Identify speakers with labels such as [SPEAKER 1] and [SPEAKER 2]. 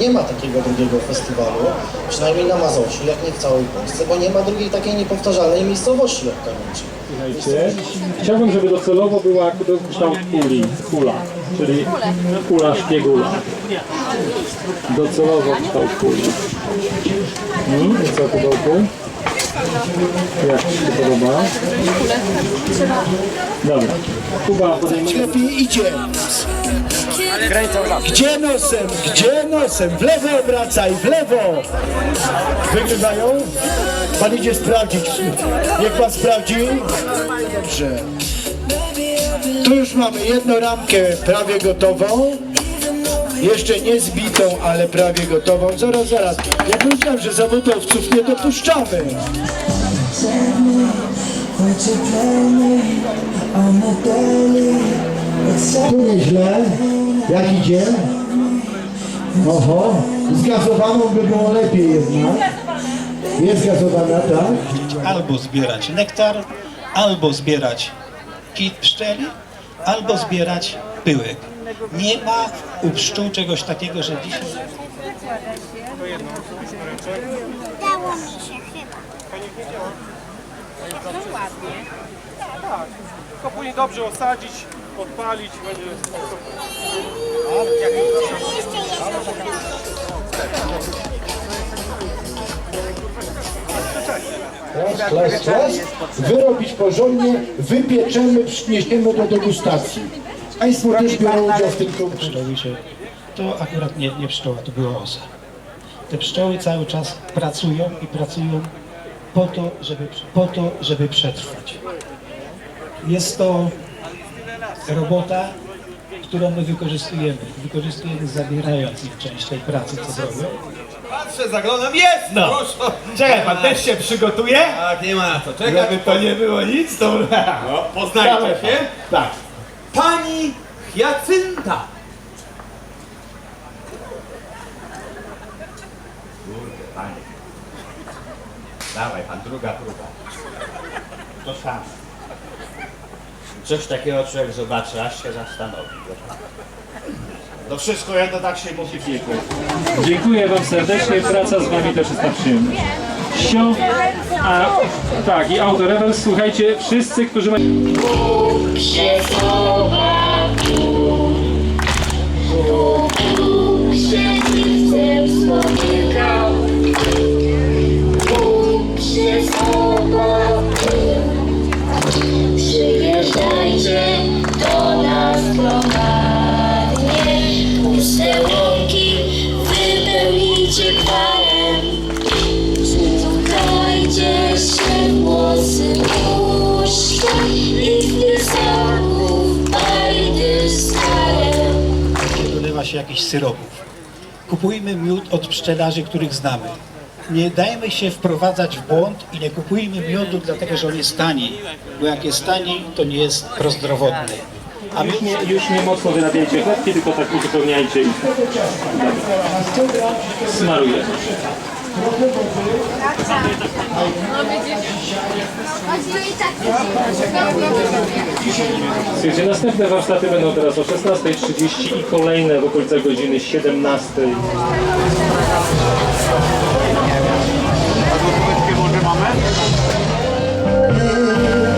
[SPEAKER 1] Nie ma takiego drugiego festiwalu, przynajmniej na Mazowszu, jak nie w całej Polsce, bo nie ma drugiej takiej niepowtarzalnej miejscowości jak Kamińczyk.
[SPEAKER 2] Słuchajcie, chciałbym, żeby docelowo była kształt kuli, kula, czyli kula szpiegula. Docelowo kształt kuli. Hmm, i co pudełku? Jak Ci się podoba? Dobra. Kuba podejmuje...
[SPEAKER 3] lepiej idzie. Gdzie nosem? Gdzie nosem? W lewo obracaj, w lewo! Wygrywają? Pan idzie sprawdzić. Niech pan sprawdzi. Dobrze. Tu już mamy jedną ramkę prawie gotową. Jeszcze nie zbitą, ale prawie gotową. Zaraz, zaraz. Ja powiedziałem, że zawodowców nie dopuszczamy. Tu nieźle. Jak idzie? Oho, zgazowaną by było lepiej jednak. Jest gazowana, tak?
[SPEAKER 4] albo zbierać nektar, albo zbierać kit pszczeli, albo zbierać pyłek. Nie ma u pszczół czegoś takiego, że dzisiaj
[SPEAKER 5] Udało mi się chyba.
[SPEAKER 6] Tylko później dobrze osadzić, podpalić, będzie
[SPEAKER 3] Raz, raz, raz. Wyrobić porządnie, wypieczemy, przyniesiemy do degustacji. Państwo też biorą udział w tym konkursie.
[SPEAKER 4] pszczoły się... To akurat nie, nie pszczoła, to była osa. Te pszczoły cały czas pracują i pracują po to, żeby, po to, żeby przetrwać. Jest to robota, którą my wykorzystujemy. Wykorzystujemy zabierając ich część tej pracy, co robią.
[SPEAKER 7] Patrzę, zaglądam, jest! No! Czekaj, pan też się przygotuje? Tak, nie ma na to czekać.
[SPEAKER 4] Jakby to nie było nic, to...
[SPEAKER 7] No, poznajcie się. Tak. Pani Hiacynta. Kurde, panie. Dawaj pan, druga próba. To samo.
[SPEAKER 8] Coś takiego człowiek zobaczy, aż się zastanowi. To wszystko jedno tak się multiplikuje.
[SPEAKER 2] Dziękuję Wam serdecznie, praca z Wami też jest na przyjemność. Sio, a tak i autorewel, słuchajcie, wszyscy, którzy mają...
[SPEAKER 5] się chowa się
[SPEAKER 4] jakichś syropów. Kupujmy miód od pszczelarzy, których znamy. Nie dajmy się wprowadzać w błąd i nie kupujmy miodu dlatego, że on jest tani, bo jak jest tani, to nie jest prozdrowotny. A
[SPEAKER 2] Już nie, już nie mocno wyrabiajcie chlebki, tylko tak uzupełniajcie Słuchajcie, następne warsztaty będą teraz o 16.30 i kolejne w okolicach godziny 17. A do?